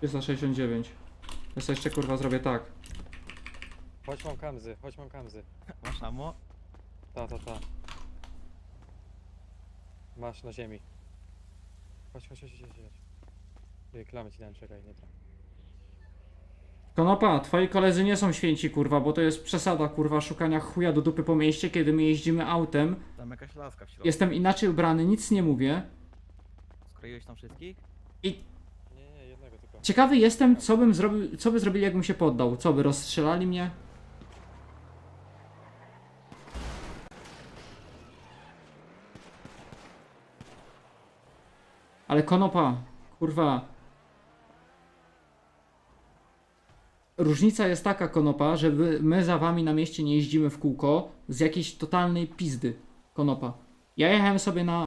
369. Ja sobie jeszcze kurwa zrobię tak. Chodź mam kamzy, chodź mam kamzy. Masz amo? Ta, ta, ta. Masz na ziemi. Chodź, chodź, chodź, chodź, chodź. Ty, Klamy ci dałem, czekaj, nie tam. Konopa, twoi koledzy nie są święci kurwa, bo to jest przesada kurwa szukania chuja do dupy po mieście, kiedy my jeździmy autem. Tam jakaś laska w środku. Jestem inaczej ubrany, nic nie mówię. Skroiłeś tam wszystkich? Tylko. Ciekawy jestem, co bym zrobił, co by zrobili, jakbym się poddał. Co by rozstrzelali mnie? Ale konopa, kurwa. Różnica jest taka, konopa, że my za wami na mieście nie jeździmy w kółko z jakiejś totalnej pizdy. Konopa. Ja jechałem sobie na